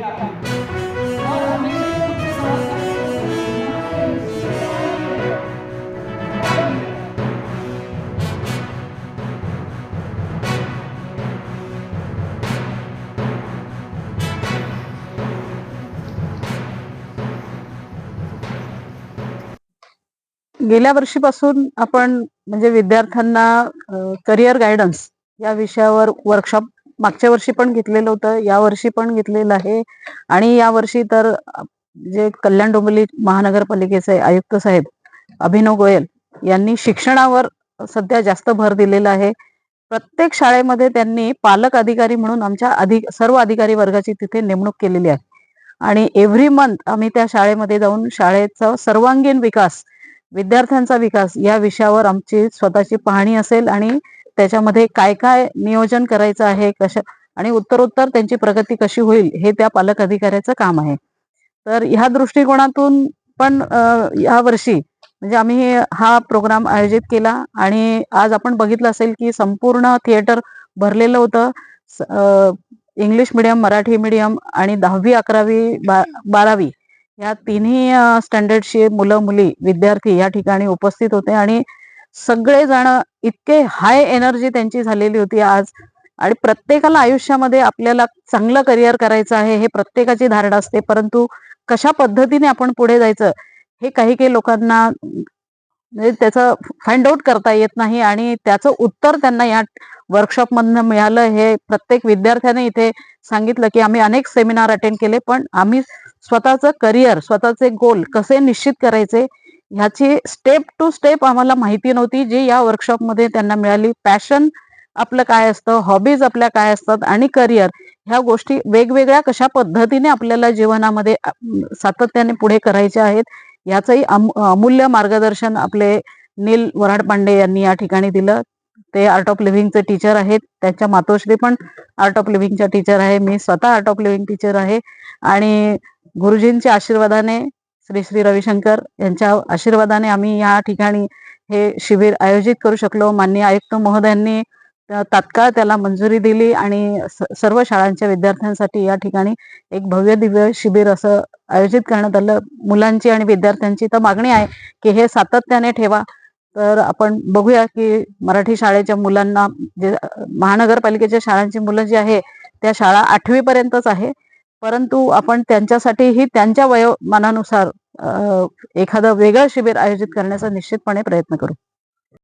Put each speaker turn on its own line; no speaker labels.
गेल्या वर्षीपासून आपण म्हणजे विद्यार्थ्यांना करिअर गायडन्स या विषयावर वर्कशॉप मागच्या वर्षी पण घेतलेलं होतं या वर्षी पण घेतलेलं आहे. आणि या वर्षी तर जे कल्याण डोंबिवली महानगरपालिकेचे आयुक्त साहेब अभिनव गोयल यांनी शिक्षणावर सध्या जास्त भर दिलेला आहे. प्रत्येक शाळेमध्ये त्यांनी पालक अधिकारी म्हणून आमच्या अधिक सर्व अधिकारी वर्गाची तिथे नेमणूक केलेली आहे. आणि एव्हरी मंथ आम्ही त्या शाळेमध्ये जाऊन शाळेचा सर्वांगीण विकास विद्यार्थ्यांचा विकास या विषयावर आमची स्वतःची पाहणी असेल आणि त्याच्यामध्ये काय काय नियोजन करायचं आहे कशा आणि उत्तरोत्तर त्यांची प्रगती कशी होईल हे त्या पालक अधिकाऱ्याचं काम आहे. तर ह्या दृष्टिकोनातून पण या वर्षी म्हणजे आम्ही हा प्रोग्राम आयोजित केला आणि आज आपण बघितलं असेल की संपूर्ण थिएटर भरलेलं होतं. इंग्लिश मिडियम मराठी मिडियम आणि दहावी अकरावी बा बारावी या तिन्ही स्टँडर्डची मुलं मुली विद्यार्थी या ठिकाणी उपस्थित होते आणि सगळेजण इतके हाय एनर्जी त्यांची झालेली होती आज. आणि प्रत्येकाला आयुष्यामध्ये आपल्याला चांगलं करिअर करायचं आहे हे प्रत्येकाची धारणा असते. परंतु कशा पद्धतीने आपण पुढे जायचं हे काही काही लोकांना म्हणजे त्याचं फाइंड आउट करता येत नाही आणि त्याचं उत्तर त्यांना या वर्कशॉप मधनं मिळालं. हे प्रत्येक विद्यार्थ्याने इथे सांगितलं की आम्ही अनेक सेमिनार अटेंड केले पण आम्ही स्वतःचं करिअर स्वतःचे गोल कसे निश्चित करायचे ह्याची स्टेप टू स्टेप आम्हाला माहिती नव्हती जी या वर्कशॉपमध्ये त्यांना मिळाली. पॅशन आपलं काय असतं हॉबीज आपल्या काय असतात आणि करिअर ह्या गोष्टी वेगवेगळ्या कशा पद्धतीने आपल्याला जीवनामध्ये सातत्याने पुढे करायच्या आहेत याचंही अमू- अमूल्य मार्गदर्शन आपले नील वराड पांडे यांनी या ठिकाणी दिलं. ते आर्ट ऑफ लिव्हिंगचे टीचर आहेत. त्यांच्या मातोश्री पण आर्ट ऑफ लिव्हिंगच्या टीचर आहे. मी स्वतः आर्ट ऑफ लिव्हिंग टीचर आहे. आणि गुरुजींच्या आशीर्वादाने श्री श्री रविशंकर यांच्या आशीर्वादाने आम्ही या ठिकाणी हे शिबिर आयोजित करू शकलो. माननीय आयुक्त महोदयांनी तात्काळ त्याला मंजुरी दिली आणि स- सर्व शाळांच्या विद्यार्थ्यांसाठी या ठिकाणी एक भव्य दिव्य शिबिर असं आयोजित करण्यात आलं. मुलांची आणि विद्यार्थ्यांची तर मागणी आहे की हे सातत्याने ठेवा. तर आपण बघूया की मराठी शाळेच्या मुलांना जे महानगरपालिकेच्या शाळांची मुलं जी आहे त्या शाळा आठवी पर्यंतच आहे. परंतु आपण त्यांच्यासाठीही त्यांच्या वयोमानानुसार एखादं वेगळं शिबिर आयोजित करण्याचा निश्चितपणे प्रयत्न करू.